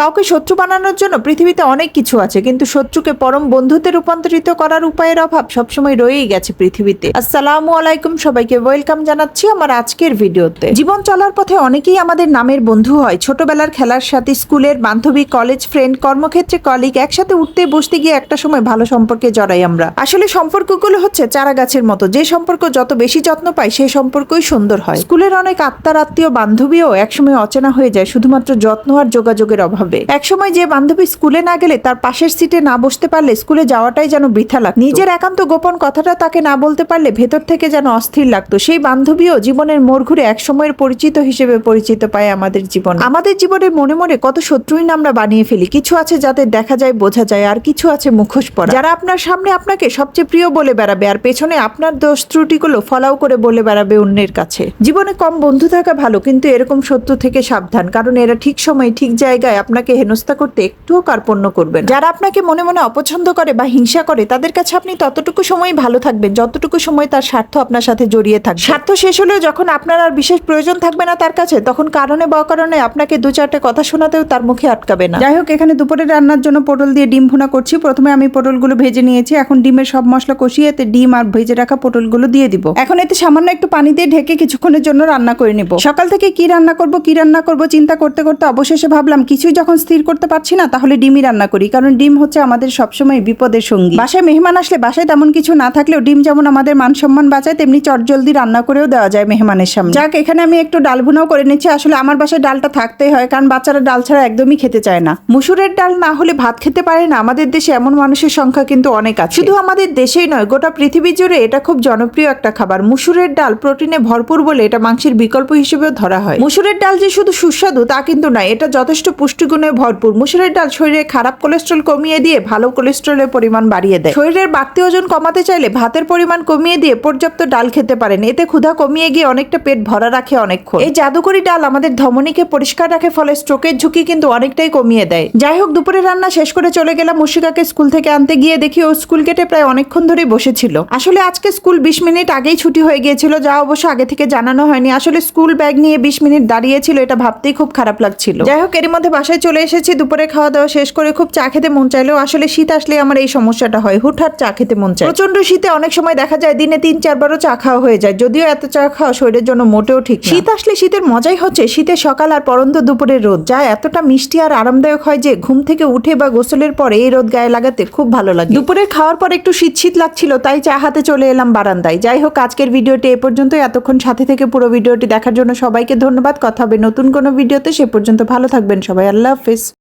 কাউকে শত্রু বানানোর জন্য পৃথিবীতে অনেক কিছু আছে, কিন্তু শত্রুকে পরম বন্ধুতে রূপান্তরিত করার উপায়ের অভাব সবসময় রয়েই গেছে পৃথিবীতে। আসসালামু আলাইকুম সবাইকে ওয়েলকাম জানাচ্ছি আমার আজকের ভিডিওতে। জীবন চলার পথে অনেকেই আমাদের নামের বন্ধু হয়। ছোটবেলার খেলার সাথে স্কুলের বান্ধবী কলেজ ফ্রেন্ড কর্মক্ষেত্রে কলিগ একসাথে উঠতে বসতে গিয়ে একটা সময় ভালো সম্পর্কে জড়াই আমরা। আসলে সম্পর্কগুলো হচ্ছে চারা গাছের মতো। যে সম্পর্ক যত বেশি যত্ন পায় সেই সম্পর্কই সুন্দর হয়। স্কুলের অনেক আত্মার, আত্মীয়, বান্ধবীও একসময় অচেনা হয়ে যায়, শুধুমাত্র যত্ন আর যোগাযোগের অভাবে। একসময় যে বান্ধবী স্কুলে না গেলে তার পাশের সিটে না বসতে পারলে স্কুলে যাওয়াটাই যেন বৃথা লাগতো। নিজের একান্ত গোপন কথাটা তাকে না বলতে পারলে ভেতর থেকে যেন অস্থির লাগতো। সেই বান্ধবীও জীবনের মোড় ঘুরে এক সময়ের পরিচিত হিসেবে পরিচিত পায় আমাদের জীবন। আমাদের জীবনে মনে মনে কত শত্রুই না আমরা বানিয়ে ফেলি। কিছু আছে যাদের দেখা যায়, বোঝা যায়, আর কিছু আছে মুখোশ পরা। যারা আপনার সামনে আপনাকে সবচেয়ে প্রিয় বলে বেড়াবে, আর পেছনে আপনার দোষ ত্রুটিগুলো ফলাও করে বলে বেড়াবে অন্যের কাছে। জীবনে কম বন্ধু থাকা ভালো, কিন্তু এরকম শত্রু থেকে সাবধান, কারণ এরা ঠিক সময় ঠিক জায়গায় আপনাকে হেনস্থা করতে একটুও কার্পণ্য করবেন যারা আপনাকে মনে মনে অপছন্দ করে বা হিংসা করে, তাদের কাছে আপনি ততটুকু সময় ভালো থাকবেন, যতটুকু সময় তার স্বার্থ আপনার সাথে জড়িয়ে থাকবে। স্বার্থ শেষ হলেও যখন আপনার আর বিশেষ প্রয়োজন থাকবে না তার কাছে, তখন কারণে বা অকারণে আপনাকে দু চারটে কথা শোনাতেও তার মুখে আটকাবে না। যাই হোক, এখানে দুপুরে রান্নার জন্য পটল দিয়ে ডিম ভুনা করছি। প্রথমে আমি পটলগুলো ভেজে নিয়েছি। এখন ডিমের সব মশলা কষিয়ে এতে ডিম আর ভেজে রাখা পটলগুলো দিয়ে দিব। এখন এতে সামান্য একটু পানি দিয়ে ঢেকে কিছুক্ষণের জন্য রান্না করে নিব। সকাল থেকে কি রান্না করব, কি রান্না করব চিন্তা করতে করতে অবশেষে ভাবলাম, কিছুই যখন স্থির করতে পারছি না, তাহলে ডিমই রান্না করি। কারণ ডিম হচ্ছে আমাদের সবসময় বিপদের সঙ্গী। বাসায় মেহমান আসলে বাসায় তেমন কিছু না থাকলেও ডিম যেমন আমাদের মান সম্মান বাঁচায়, তেমনি চটজলদি রান্না করেও দেওয়া যায় মেহমানের সামনে। যাক, এখানে আমি একটু ডাল ভুনাও করে নিচ্ছি। আসলে আমার বাসায় ডালটা থাকতেই হয়, কারণ বাচ্চারা ডাল ছাড়া একদমই খেতে চায় না। মুসুরের ডাল না হলে ভাত খেতে পারে না। আমাদের দেশে এমন মানুষের সংখ্যা কিন্তু অনেক আছে। শুধু আমাদের দেশেই নয়, গোটা পৃথিবী জুড়ে এটা খুব জনপ্রিয় একটা খাবার। মুসুরের ডাল প্রোটিনে ভরপুর বলে এটা মাংসের বিকল্প হিসেবেও ধরা হয়। মুসুরের ডাল যে শুধু সুস্বাদু তা কিন্তু নয়, এটা যথেষ্ট পুষ্টিগুণে ভরপুর। মুসুরের ডাল শরীরে খারাপ কোলেস্ট্রল কমিয়ে দিয়ে ভালো কোলেস্ট্রলের পরিমাণ বাড়িয়ে দেয়। শরীরের বাড়তি ওজন কমাতে চাইলে ভাতের পরিমাণ কমিয়ে দিয়ে পর্যাপ্ত ডাল খেতে পারেন। এতে ক্ষুধা কমিয়ে গিয়ে অনেকটা পেট ভরা রাখে অনেকক্ষণ। এই জাদুকরি ডাল আমাদের ধমনীকে পরিষ্কার রাখে, ফলে স্ট্রোকের ঝুঁকি কিন্তু অনেকটাই কমিয়ে দেয়। যাই হোক, দুপুরে রান্না শেষ করে চলে গেলাম মুশিকাকে স্কুল থেকে আনতে। গিয়ে দেখি ও স্কুল গেটে প্রায় অনেকক্ষণ ধরেই বসেছিল। আসলে আজকে স্কুল বিশ মিনিট আগেই ছুটি হয়ে গিয়েছিল, যা অবশ্য আগে থেকে জানানো হয়নি। আসলে স্কুল ব্যাগ নিয়ে বিশ মিনিট দাঁড়িয়েছিল এটা ভাবতেই খুব খারাপ লাগছিল। যাই হোক এর মধ্যে বাসায় চলে এসেছি দুপুরে খাওয়া দাওয়া শেষ করে খুব চা খেতে মন চাইলেও আসলে শীত আসলে আমার এই সমস্যাটা হয়। হুটহাট চা খেতে মন চায়। প্রচণ্ড শীতে অনেক সময় দেখা যায় দিনে তিন চারবারও চা খাওয়া হয়ে যায়, যদিও এত চা খাওয়া শরীরের জন্য মোটেও ঠিক শীত আসলে শীতের মজাই হচ্ছে শীতের সকাল আর পরন্ত দুপুরের রোদ, যা এতটা মিষ্টি আর আরামদায়ক হয় যে ঘুম থেকে উঠে বা গোসলের পরে এই রোদ গায়ে লাগাতে খুব ভালো লাগে। দুপুরের খাওয়ার পর একটু শীত শীত লাগছিল, তাই চা হাতে চলে এলাম বারান্দায়। যাই হোক, আজকের ভিডিওটি এ পর্যন্ত এতক্ষণ সাথে থেকে পুরো ভিডিওটি দেখার জন্য সবাইকে ধন্যবাদ। কথা হবে নতুন কোনো ভিডিওতে, সে পর্যন্ত ভালো থাকবেন সবাই। আল্লাহ হাফিজ